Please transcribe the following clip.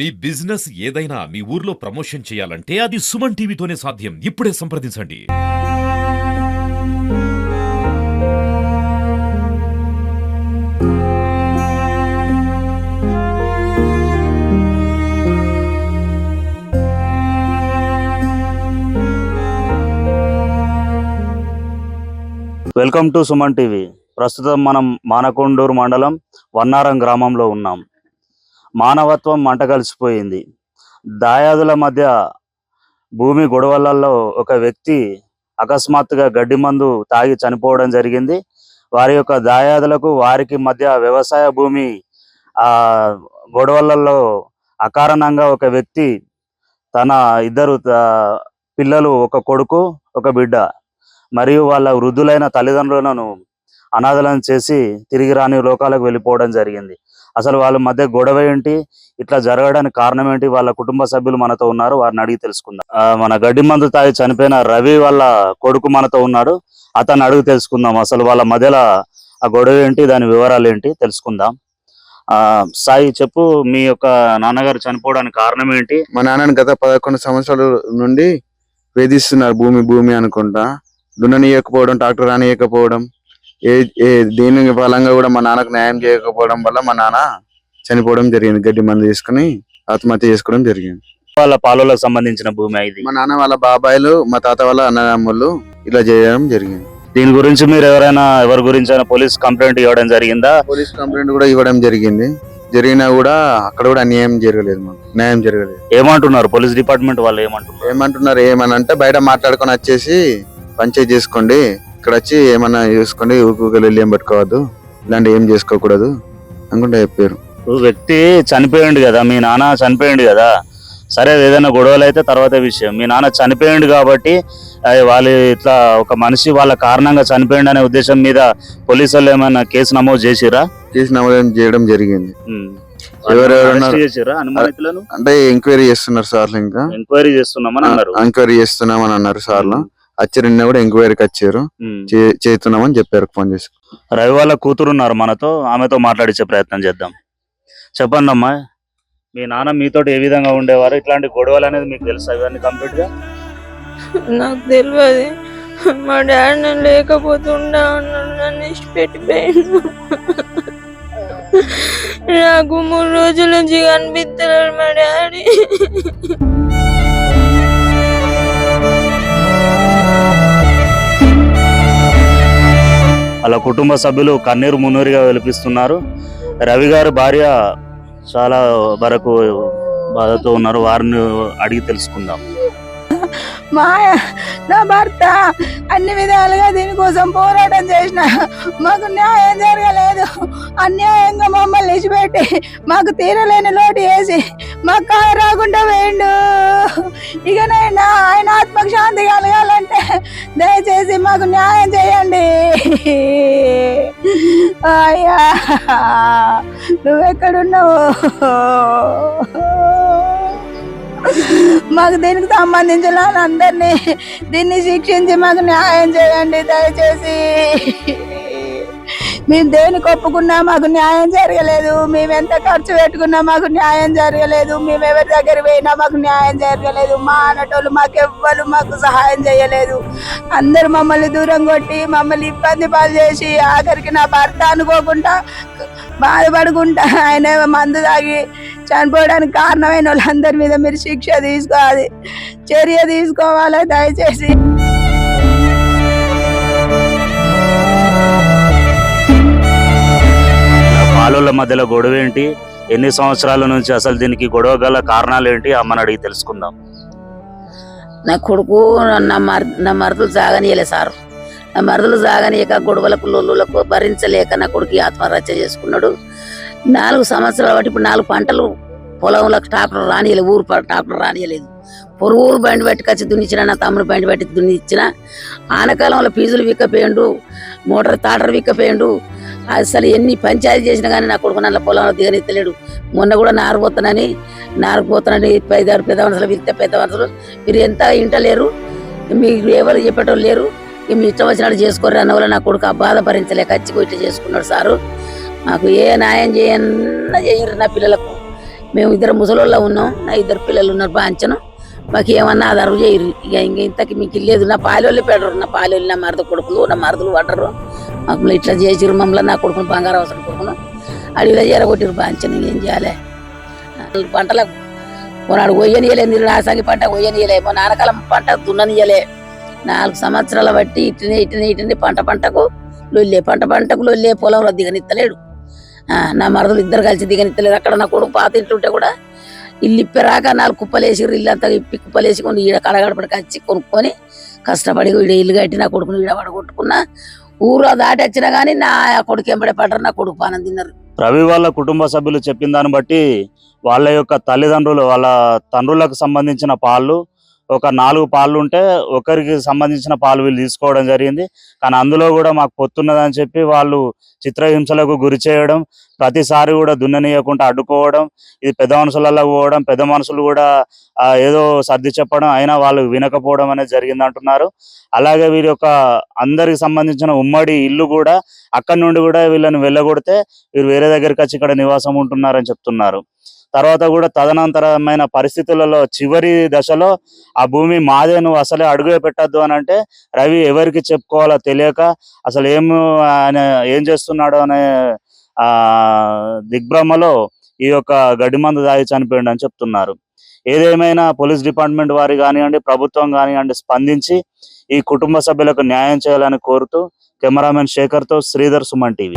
మీ business ఏదైనా మీ ఊర్లో promotion చేయాలంటే అది సుమన్ టీవీతోనే సాధ్యం. ఇప్పుడే సంప్రదించండి. Welcome to Suman TV. ప్రస్తుతం మనం మానకొండూరు మండలం వన్నారం గ్రామంలో ఉన్నాం. మానవత్వం మంట కలిసిపోయింది. దాయాదుల మధ్య భూమి గొడవలలో ఒక వ్యక్తి అకస్మాత్తుగా గడ్డి మందు తాగి చనిపోవడం జరిగింది. వారి యొక్క దాయాదులకు వారికి మధ్య వ్యవసాయ భూమి ఆ గొడవలలో అకారణంగా ఒక వ్యక్తి తన ఇద్దరు పిల్లలు ఒక కొడుకు ఒక బిడ్డ మరియు వాళ్ళ వృద్ధులైన తల్లిదండ్రులను అనాథలను చేసి తిరిగి రాని లోకాలకు వెళ్ళిపోవడం జరిగింది. అసలు వాళ్ళ మధ్య గొడవ ఏంటి? ఇట్లా జరగడానికి కారణం ఏంటి? వాళ్ళ కుటుంబ సభ్యులు మనతో ఉన్నారు వారిని అడిగి తెలుసుకుందాం. మన గడ్డి మందు తాగి చనిపోయిన రవి వాళ్ళ కొడుకు మనతో ఉన్నాడు అతను అడిగి తెలుసుకుందాం. అసలు వాళ్ళ మధ్యలో ఆ గొడవ ఏంటి? దాని వివరాలు ఏంటి? తెలుసుకుందాం. ఆ సాయి చెప్పు మీ యొక్క నాన్నగారు చనిపోవడానికి కారణం ఏంటి? మా నాన్నని గత పదకొండు సంవత్సరాల నుండి వేధిస్తున్నారు భూమి భూమి అనుకుంటా. దున్ననీయకపోవడం ట్రాక్టర్ రానియకపోవడం. ఏ ఏ దేని ఫలంగా కూడా మా నాన్నకు న్యాయం చేయకపోవడం వల్ల మా నాన్న చనిపోవడం జరిగింది. గడ్డి మందు తీసుకుని ఆత్మహత్య చేసుకోవడం జరిగింది. వాళ్ళ పాలలకు సంబంధించిన భూమి ఇది. మా నాన్న వాళ్ళ బాబాయిలు మా తాత వాళ్ళ అన్నదమ్ములు ఇలా చేయడం జరిగింది. దీని గురించి మీరు ఎవరైనా ఎవరి గురించి అయినా పోలీస్ కంప్లైంట్ ఇవ్వడం జరిగిందా? పోలీస్ కంప్లైంట్ కూడా ఇవ్వడం జరిగింది. జరిగినా కూడా అక్కడ కూడా అన్యాయం జరగలేదు మాకు. న్యాయం జరగలేదు. ఏమంటున్నారు? పోలీస్ డిపార్ట్మెంట్ వాళ్ళు ఏమంటున్నారు? ఏమంటున్నారు? ఏమని అంటే బయట మాట్లాడుకొని వచ్చేసి పంచాయతీ చేసుకోండి. ఇక్కడ వచ్చి ఏమన్నా చూసుకోండి ఊరికి వెళ్ళి ఏం పట్టుకోవద్దు ఇలాంటి ఏం చేసుకోకూడదు అనుకుంటా చెప్పారు. వ్యక్తి చనిపోయిండు కదా మీ నాన్న చనిపోయిండు కదా సరే ఏదైనా గొడవలు అయితే తర్వాత విషయం. మీ నాన్న చనిపోయిండు కాబట్టి వాళ్ళు ఇట్లా ఒక మనిషి వాళ్ళ కారణంగా చనిపోయిండు అనే ఉద్దేశం మీద పోలీసు వాళ్ళు ఏమైనా కేసు నమోదు చేసిరా? కేసు నమోదు చేయడం జరిగింది. అంటే ఎంక్వైరీ చేస్తున్నారు సార్లు ఇంకా. ఎంక్వైరీ చేస్తున్నామని అన్నారు. ఎంక్వైరీ చేస్తున్నామని అన్నారు సార్లు. వచ్చి నిన్న కూడా ఎంక్వైరీకి వచ్చారు. చేస్తున్నామని చెప్పారు ఫోన్ చేసి. రవి వాళ్ళ కూతురు ఉన్నారు మనతో ఆమెతో మాట్లాడించే ప్రయత్నం చేద్దాం. చెప్పండి అమ్మా మీ నాన్న మీతోటి ఏ విధంగా ఉండేవారు? ఇట్లాంటి గొడవలు అనేది మీకు తెలుసా ఇవన్నీ కంప్లీట్గా నాకు తెలియదు. మా డాడీ నేను లేకపోతుండా అన్నాడు నన్ను ఇష్టపెట్టిపోయిండు నాకు మూడు రోజుల నుంచి కనిపిస్తున్నాడు మా డాడీ. వాళ్ళ కుటుంబ సభ్యులు కన్నీరు మున్నీరుగా వెలిపిస్తున్నారు. రవి గారి భార్య చాలా వరకు బాధతో ఉన్నారు. వారిని అడిగి తెలుసుకుందాం. మా నా భర్త అన్ని విధాలుగా దీనికోసం పోరాటం చేసిన. మాకు న్యాయం జరగలేదు. అన్యాయంగా మమ్మల్ని ఇచ్చిపెట్టి మాకు తీరలేని లోటు వేసి మాకు కాయ రాకుండా వేయండు ఇకనైనా ఆయన ఆత్మకు శాంతి కలగాలంటే దయచేసి మాకు న్యాయం చేయండి. అయ్యా నువ్వెక్కడున్నావు? మాకు దీనికి సంబంధించిన అందరినీ దీన్ని శిక్షించి మాకు న్యాయం చేయండి దయచేసి. మేము దేనికి ఒప్పుకున్నా మాకు న్యాయం జరగలేదు. మేము ఎంత ఖర్చు పెట్టుకున్నా మాకు న్యాయం జరగలేదు. మేము ఎవరి దగ్గర పోయినా మాకు న్యాయం జరగలేదు. మా అనటోళ్ళు మాకు ఎవ్వరు మాకు సహాయం చేయలేదు. అందరు మమ్మల్ని దూరం కొట్టి మమ్మల్ని ఇబ్బంది పాలు చేసి ఆఖరికి నా భర్త అనుకోకుండా బాధపడుకుంటా ఆయన మందు తాగి చనిపోవడానికి కారణమైన వాళ్ళందరి మీద మీరు శిక్ష తీసుకోవాలి చర్య తీసుకోవాలి దయచేసి. పాలోళ్ళ మధ్యలో గొడవ ఏంటి? ఎన్ని సంవత్సరాల నుంచి అసలు దీనికి గొడవ గల కారణాలు ఏంటి? అమ్మని అడిగి తెలుసుకుందాం. నా కొడుకు నా మర్ నా మరదలు సాగనీయలే సార్. నా మరదలు సాగనీయక గొడవలకు లొల్లులకు భరించలేక నా కొడుకు ఆత్మహత్య చేసుకున్నాడు. నాలుగు సంవత్సరాల బట్టి ఇప్పుడు నాలుగు పంటలు పొలంలో ట్రాక్టర్ రానియలేదు ఊరు ట్రాక్టర్ రానియలేదు. పొరుగురు బండి పెట్టుకొచ్చి దున్నిచ్చిన నా తమ్ముడు బండి పెట్టి దున్నిచ్చిన ఆనకాలంలో ఫీజులు విక్కపోయిండు మోటార్ తాటరు విక్కపోయిండు అసలు ఎన్ని పంచాయతీ చేసినా కానీ నా కొడుకు నల్ల పొలంలో దిగనెత్తలేడు. మొన్న కూడా నారు పోతానని నారు పెద్ద పెద్ద మనుషులు విత్తే పెద్ద మనుషులు మీరు ఎంత ఇంటలేరు మీరు ఎవరు చెప్పేటోళ్ళు లేరు మీ ఇష్టం వచ్చినట్టు చేసుకోరు అన్న వల్ల నా కొడుకు ఆ బాధ భరించలేక వచ్చి కొట్టి చేసుకున్నాడు సారు. మాకు ఏ న్యాయం చేయన్నా చేయరు నా పిల్లలకు. మేము ఇద్దరు ముసలోళ్ళ ఉన్నాం. నా ఇద్దరు పిల్లలు ఉన్నారు పాంచనం మాకు ఏమన్నా ఆధారం చేయరు. ఇక ఇంక ఇంతకి మీకు లేదు నా పాలోళ్ళు పెడరు. నా పాలోళ్ళు నా మరద కొడుకులు నా మరదలు పడరు. మమ్మల్ని ఇట్లా చేసిరు మమ్మల్ని నా కొడుకును బంగారం అవసరం కొడుకును. అడవిలో చేరగొట్టిరు బాంచను. ఏం చేయాలి. పంటలకు కొనాడు కొయ్యనియలే నీళ్ళు నాసంగి పంట కొయ్యనియలే మా నానకాలం పంట దున్ననియలే నాలుగు సంవత్సరాల బట్టి ఇటునే ఇటునే ఇటునే పంట పంటకు లొల్లే. పంట పంటకు లొల్లే. పొలంలో దిగనిత్తలేడు ఆ, నా మరదలు ఇద్దరు కలిసి దిగనిత్తలేరు అక్కడ నా కొడుకు పాత ఇంటుంటే కూడా ఇల్లు ఇప్పరాక నాలుగు కుప్పలేసి ఇల్లు అంతా ఇప్పి కుప్పలేసి కొని ఈడ కడగడపడికి వచ్చి కొనుక్కొని కష్టపడి ఈడ ఇల్లు కట్టి నా కొడుకుని ఈడ పడగొట్టుకున్నా. ఊరు దాటి వచ్చినా కానీ నా కొడుకు ఎంబడే పడ్డారు నా కొడుకు పానం తిన్నారు. రవి వాళ్ళ కుటుంబ సభ్యులు చెప్పిన దాన్ని బట్టి వాళ్ళ యొక్క తల్లిదండ్రులు వాళ్ళ తండ్రులకు సంబంధించిన పాలు ఒక నాలుగు పాలు ఉంటే ఒకరికి సంబంధించిన పాలు వీళ్ళు తీసుకోవడం జరిగింది. కానీ అందులో కూడా మాకు పొత్తున్నదని చెప్పి వాళ్ళు చిత్రహింసలకు గురి చేయడం ప్రతిసారి కూడా దున్ననీయకుండా అడ్డుకోవడం ఇది పెద్ద మనుషులలో పోవడం పెద్ద మనుషులు కూడా ఏదో సర్ది చెప్పడం అయినా వాళ్ళు వినకపోవడం అనేది జరిగింది అంటున్నారు. అలాగే వీరి యొక్క అందరికి సంబంధించిన ఉమ్మడి ఇల్లు కూడా అక్కడి నుండి కూడా వీళ్ళని వెళ్ళగొడితే వీరు వేరే దగ్గరికి వచ్చి ఇక్కడ నివాసం ఉంటున్నారని చెప్తున్నారు. తర్వాత కూడా తదనంతరమైన పరిస్థితులలో చివరి దశలో ఆ భూమి మాదే నువ్వు అసలే అడుగే పెట్టద్దు అని అంటే రవి ఎవరికి చెప్పుకోవాలో తెలియక అసలు ఏం ఆయన ఏం చేస్తున్నాడు అనే ఆ దిగ్భ్రమలో ఈ యొక్క గడ్డి మందు తాగి చనిపోయిండు అని చెప్తున్నారు. ఏదేమైనా పోలీస్ డిపార్ట్మెంట్ వారి కానివ్వండి ప్రభుత్వం కానివ్వండి స్పందించి ఈ కుటుంబ సభ్యులకు న్యాయం చేయాలని కోరుతూ కెమెరామెన్ శేఖర్తో శ్రీధర్ సుమన్ టీవీ.